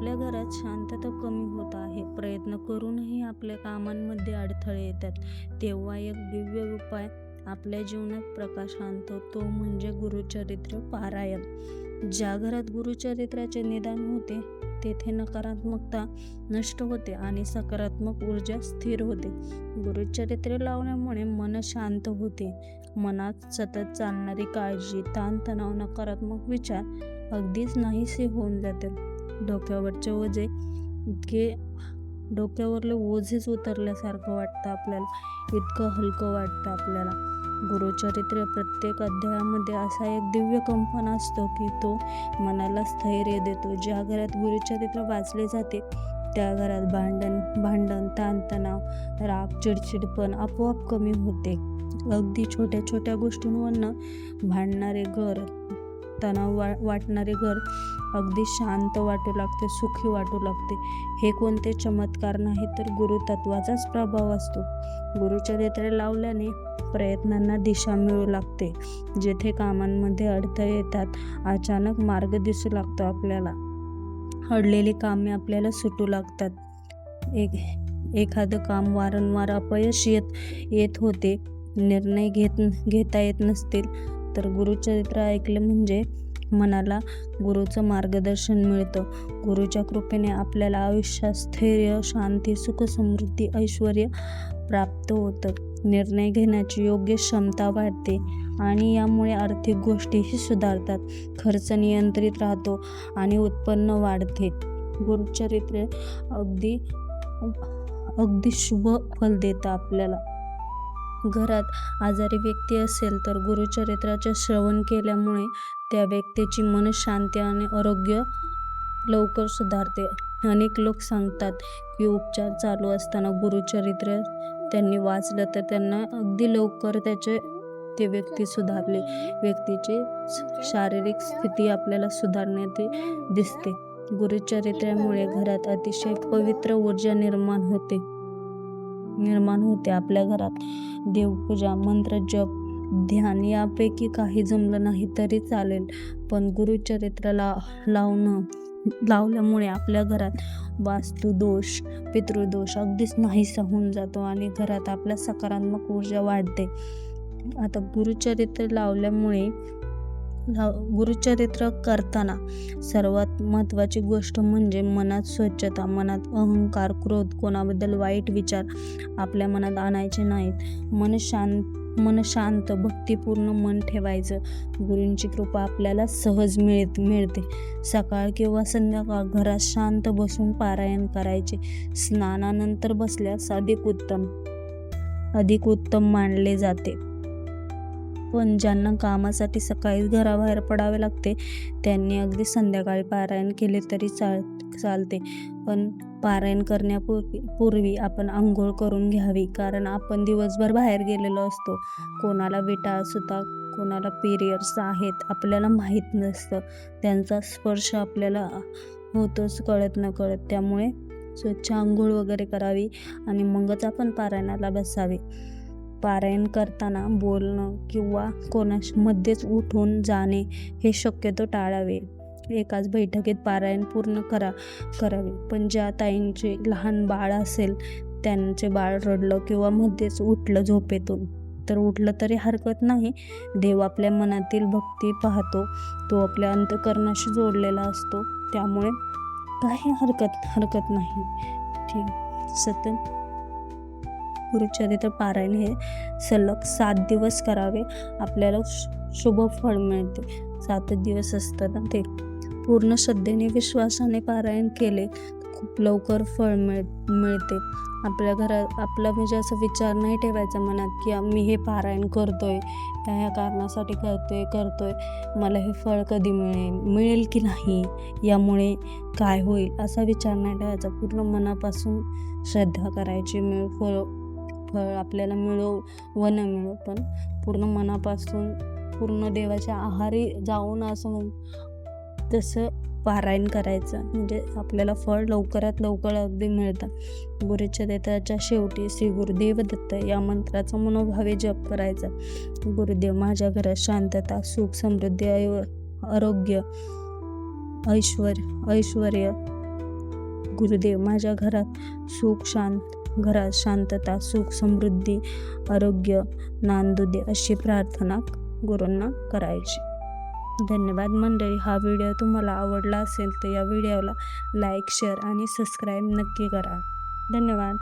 आपल्या घरात शांतता कमी होत आहे. प्रयत्न करूनही आपल्या कामांमध्ये अडथळे येतात. तेव्हा एक दिव्य उपाय आपल्या जीवनात प्रकाश आणतो. तो म्हणजे गुरुचरित्र पारायण. ज्या घरात गुरुचरित्राचे निदान होते तेथे नकारात्मकता नष्ट होते आणि सकारात्मक ऊर्जा स्थिर होते. गुरुचरित्र लावण्यामुळे मन शांत होते. मनात सतत चालणारी काळजी ताणतणाव नकारात्मक विचार अगदीच नाहीसे होऊन जातात. डोक्यावरचे ओझे. इतके डोक्यावरले ओझेच उतरल्यासारखं वाटतं आपल्याला. इतकं हलकं वाटतं आपल्याला. गुरुचरित्र प्रत्येक अध्यायामध्ये असा एक दिव्य कंपन असतो की तो मनाला स्थैर्य देतो. ज्या घरात गुरुचरित्र वाचले जाते त्या घरात भांडण भांडण ताणतणाव राग चिडचिडपण आपोआप कमी होते. अगदी छोट्या छोट्या गोष्टींवरनं भांडणारे घर तणाव वा वाटणारे घर अगदी शांत वाटू लागते सुखी वाटू लागते. हे कोणते चमत्कार नाही तर गुरुतत्वाचाच प्रभाव असतो. गुरुचरित्र लावल्याने प्रयत्नांना दिशा मिळू लागते. जेथे कामांमध्ये अडथळे येतात अचानक मार्ग दिसू लागतो आपल्याला. अडलेली कामे आपल्याला सुटू लागतात. एक एखादं काम वारंवार अपयश येत येत होते. निर्णय घेत घेता येत नसतील. तर गुरुचरित्र ऐकलं म्हणजे मनाला गुरुचं मार्गदर्शन मिळतं. गुरुच्या कृपेने आपल्याला आयुष्यात स्थैर्य शांती सुख समृद्धी ऐश्वर प्राप्त होतं. निर्णय घेण्याची योग्य क्षमता वाढते आणि यामुळे आर्थिक गोष्टीही सुधारतात. खर्च नियंत्रित राहतो आणि उत्पन्न वाढते. गुरुचरित्र अगदी अगदी शुभ फल देतं आपल्याला. घरात आजारी व्यक्ती असेल तर गुरुचरित्राचे श्रवण केल्यामुळे त्या व्यक्तीची मनशांती आणि आरोग्य लवकर सुधारते. अनेक लोक सांगतात की उपचार चालू असताना गुरुचरित्र त्यांनी वाचलं तर त्यांना अगदी लवकर त्याचे ते व्यक्ती सुधारले. व्यक्तीची शारीरिक स्थिती आपल्याला सुधारण्यात दिसते. गुरुचरित्रामुळे घरात अतिशय पवित्र ऊर्जा निर्माण होते. निर्माण होते. आपल्या घरात देवपूजा मंत्र जप ध्यान यापैकी काही जमलं नाही तरी चालेल. पण गुरुचरित्र ला लावणं लावल्यामुळे आपल्या घरात वास्तुदोष पितृदोष अगदीच नाहीसा होऊन जातो आणि घरात आपल्या सकारात्मक ऊर्जा वाढते. आता गुरुचरित्र लावल्यामुळे गुरुचरित्र करताना सर्वात महत्त्वाची गोष्ट म्हणजे मनात स्वच्छता मनात अहंकार क्रोध कोणाबद्दल वाईट विचार आपल्या मनात आणायचे नाहीत. मन शांत मन शांत भक्तिपूर्ण मन ठेवायचं. गुरूंची कृपा आपल्याला सहज मिळत मिळते. सकाळ किंवा संध्याकाळ घरात शांत बसून पारायण करायचे. स्नानानंतर बसल्यास अधिक उत्तम अधिक उत्तम मानले जाते. पण ज्यांना कामासाठी सकाळीच घराबाहेर पडावे लागते त्यांनी अगदी संध्याकाळी पारायण केले तरी चाल चालते. पण पारायण करण्यापूर्वी पूर्वी आपण आंघोळ करून घ्यावी कारण आपण दिवसभर बाहेर गेलेलो असतो. कोणाला विटा सुद्धा कोणाला पिरियड्स आहेत आपल्याला माहीत नसतं. त्यांचा स्पर्श आपल्याला होतोच कळत न कळत त्यामुळे स्वच्छ आंघोळ वगैरे करावी आणि मगच आपण पारायणाला बसावे. पारायण करताना बोलणं किंवा कोणामध्येच उठून जाणे हे शक्यतो टाळावे. एकाच बैठकीत पारायण पूर्ण करा करावे. पण ज्या ताईंचे लहान बाळ असेल त्यांचे बाळ रडलं किंवा मध्येच उठलं झोपेतून तर उठलं तरी हरकत नाही. देव आपल्या मनातील भक्ती पाहतो तो आपल्या अंतकरणाशी जोडलेला असतो त्यामुळे काही हरकत हरकत नाही. ठीक. सतत गुरुचरित्र पारायण हे सलग सात दिवस करावे. आपल्याला शुभ फळ मिळते. सात दिवस असतात ना ते. पूर्ण श्रद्धेने विश्वासाने पारायण केले खूप लवकर फळ मिळ मिळते. आपल्या घरात आपला म्हणजे असा विचार नाही ठेवायचा मनात की मी हे पारायण करतोय ह्या ह्या कारणासाठी करतोय करतोय. मला हे फळ कधी मिळेल मिळेल की नाही? यामुळे काय होईल? असा विचार नाही ठेवायचा. पूर्ण मनापासून श्रद्धा करायची मिळ फळ फळ आपल्याला मिळो व न मिळो पण पूर्ण मनापासून पूर्ण देवाच्या आहारी जाऊन असं तसं पारायण करायचं. म्हणजे आपल्याला फळ लवकरात लवकर अगदी मिळतं देताच्या शेवटी श्री गुरुदेव दत्त या मंत्राचा मनोभावे जप करायचा. गुरुदेव माझ्या घरात शांतता सुख समृद्धी आरोग्य ऐश्वर ऐश्वर गुरुदेव माझ्या घरात सुख शांत घरात शांतता सुख समृद्धी आरोग्य नांदू दे अशी प्रार्थना गुरूंना करायची. धन्यवाद मंडळी. हा व्हिडिओ तुम्हाला आवडला असेल तर या व्हिडिओला लाईक शेअर आणि सबस्क्राईब नक्की करा. धन्यवाद.